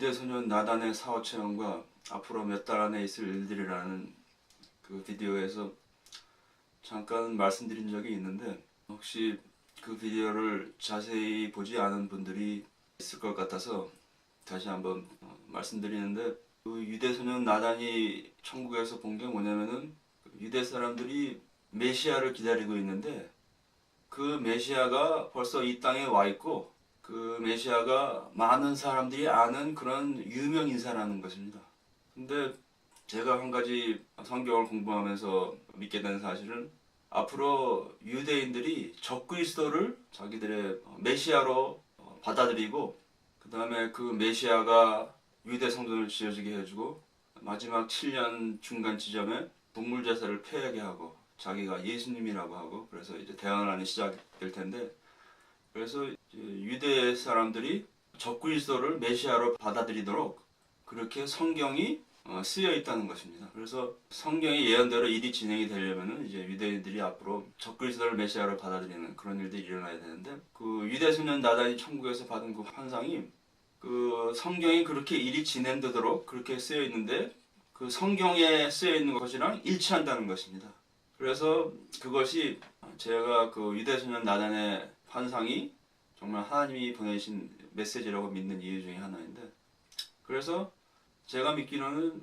유대소년 나단의 사후 체험과 앞으로 몇 달 안에 있을 일들이라는 그 비디오에서 잠깐 말씀드린 적이 있는데 혹시 그 비디오를 자세히 보지 않은 분들이 있을 것 같아서 다시 한번 어, 말씀드리는데 그 유대소년 나단이 천국에서 본 게 뭐냐면은 그 유대 사람들이 메시아를 기다리고 있는데 그 메시아가 벌써 이 땅에 와 있고 그 메시아가 많은 사람들이 아는 그런 유명 인사라는 것입니다. 근데 제가 한 가지 성경을 공부하면서 믿게 된 사실은 앞으로 유대인들이 적그리스도를 자기들의 메시아로 받아들이고 그 다음에 그 메시아가 유대 성전을 지어지게 해주고 마지막 7년 중간 지점에 동물 제사를 폐하게 하고 자기가 예수님이라고 하고 그래서 이제 대환란이 시작될 텐데 그래서 유대 사람들이 적그리스도를 메시아로 받아들이도록 그렇게 성경이 어, 쓰여 있다는 것입니다. 그래서 성경의 예언대로 일이 진행이 되려면은 이제 유대인들이 앞으로 적그리스도를 메시아로 받아들이는 그런 일들이 일어나야 되는데 그 유대 소년 나단이 천국에서 받은 그 환상이 그 성경이 그렇게 일이 진행되도록 그렇게 쓰여 있는데 그 성경에 쓰여 있는 것이랑 일치한다는 것입니다. 그래서 그것이 제가 그 유대 소년 나단의 환상이 정말 하나님이 보내신 메시지라고 믿는 이유 중에 하나인데 그래서 제가 믿기로는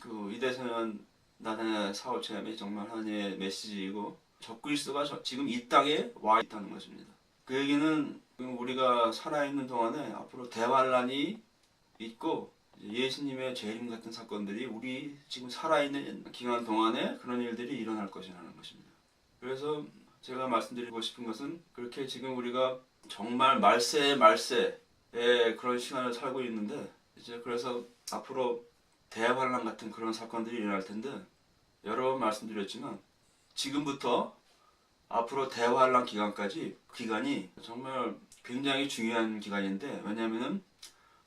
그 유대소년 나단의 사후 체험이 정말 하나님의 메시지이고 적그리스도가 저- 지금 이 땅에 와 있다는 것입니다. 그 얘기는 우리가 살아있는 동안에 앞으로 대환란이 있고 예수님의 재림 같은 사건들이 우리 지금 살아있는 기간 동안에 그런 일들이 일어날 것이라는 것입니다. 그래서 제가 말씀드리고 싶은 것은 그렇게 지금 우리가 정말 말세의 말세의 그런 시간을 살고 있는데 이제 그래서 앞으로 대환란 같은 그런 사건들이 일어날 텐데 여러 번 말씀드렸지만 지금부터 앞으로 대환란 기간까지 기간이 정말 굉장히 중요한 기간인데 왜냐하면은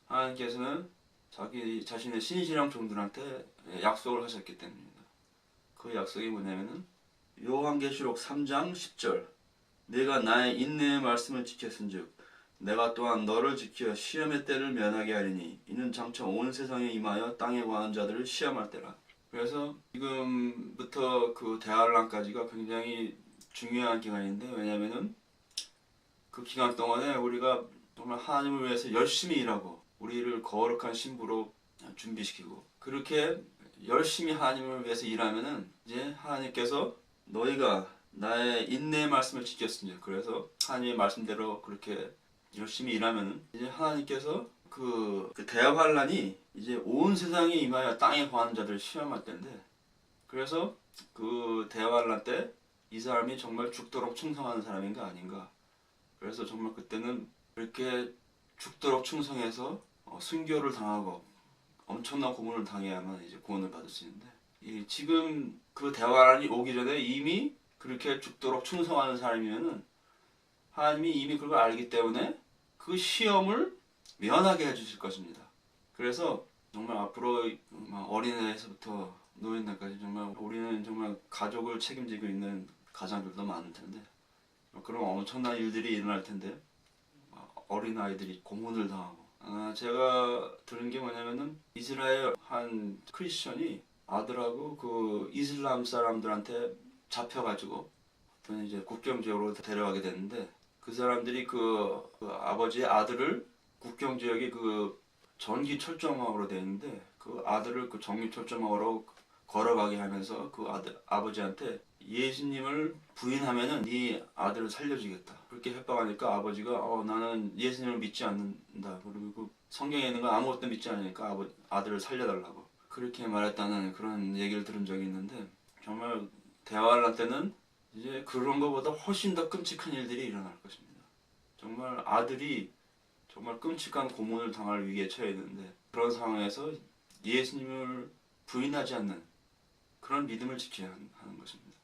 하나님께서는 자기 자신의 신실한 종들한테 약속을 하셨기 때문입니다. 그 약속이 뭐냐면은 요한계시록 3장 10절 내가 나의 인내의 말씀을 지켰은즉 내가 또한 너를 지켜 시험의 때를 면하게 하리니 이는 장차 온 세상에 임하여 땅에 관한 자들을 시험할 때라. 그래서 지금부터 그 대환란까지가 굉장히 중요한 기간인데 왜냐면은 그 기간 동안에 우리가 정말 하나님을 위해서 열심히 일하고 우리를 거룩한 신부로 준비시키고 그렇게 열심히 하나님을 위해서 일하면은 이제 하나님께서 너희가 나의 인내의 말씀을 지켰으니 그래서 하나님의 말씀대로 그렇게 열심히 일하면은 이제 하나님께서 그, 그 대환란이 이제 온 세상에 임하여 땅에 관한 자들을 시험할 때인데 그래서 그 대환란 때 이 사람이 정말 죽도록 충성하는 사람인가 아닌가. 그래서 정말 그때는 그렇게 죽도록 충성해서 어, 순교를 당하고 엄청난 고문을 당해야만 이제 구원을 받을 수 있는데 이 지금 그 대화란이 오기 전에 이미 그렇게 죽도록 충성하는 사람이면은 하나님이 이미 그걸 알기 때문에 그 시험을 면하게 해주실 것입니다. 그래서 정말 앞으로 막 어린애에서부터 노인들까지 정말 우리는 정말 가족을 책임지고 있는 가장들도 많을 텐데 그런 엄청난 일들이 일어날 텐데 어린 아이들이 고문을 당하고 아, 제가 들은 게 뭐냐면은 이스라엘 한 크리스천이 아들하고 그 이슬람 사람들한테 잡혀가지고 이제 국경 지역으로 데려가게 됐는데 그 사람들이 그, 그 아버지의 아들을 국경 지역이 그 전기 철조망으로 되어 있는데 그 아들을 그 전기 철조망으로 걸어가게 하면서 그 아들 아버지한테 예수님을 부인하면은 네 아들을 살려주겠다. 그렇게 협박하니까 아버지가 어 나는 예수님을 믿지 않는다. 그리고 그 성경에 있는 건 아무것도 믿지 않으니까 아버, 아들을 살려달라고 그렇게 말했다는 그런 얘기를 들은 적이 있는데 정말 대화할 때는 이제 그런 것보다 훨씬 더 끔찍한 일들이 일어날 것입니다 정말 아들이 정말 끔찍한 고문을 당할 위기에 처해 있는데 그런 상황에서 예수님을 부인하지 않는 그런 믿음을 지켜야 하는 것입니다.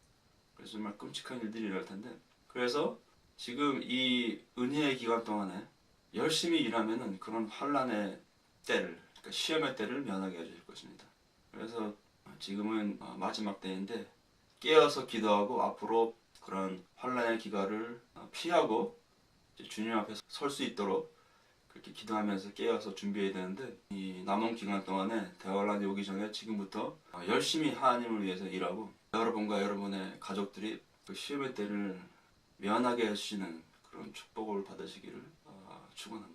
그래서 정말 끔찍한 일들이 일어날 텐데 그래서 지금 이 은혜의 기간 동안에 열심히 일하면은 그런 환란의 때를 그러니까 시험의 때를 면하게 해줄 것입니다. 그래서 지금은 어, 마지막 때인데 깨어서 기도하고 앞으로 그런 환란의 기간을 어, 피하고 주님 앞에 설 수 있도록 그렇게 기도하면서 깨어서 준비해야 되는데 이 남은 기간 동안에 대화란이 오기 전에 지금부터 어, 열심히 하나님을 위해서 일하고 여러분과 여러분의 가족들이 그 시험의 때를 면하게 해주시는 그런 축복을 받으시기를 어, 축원합니다.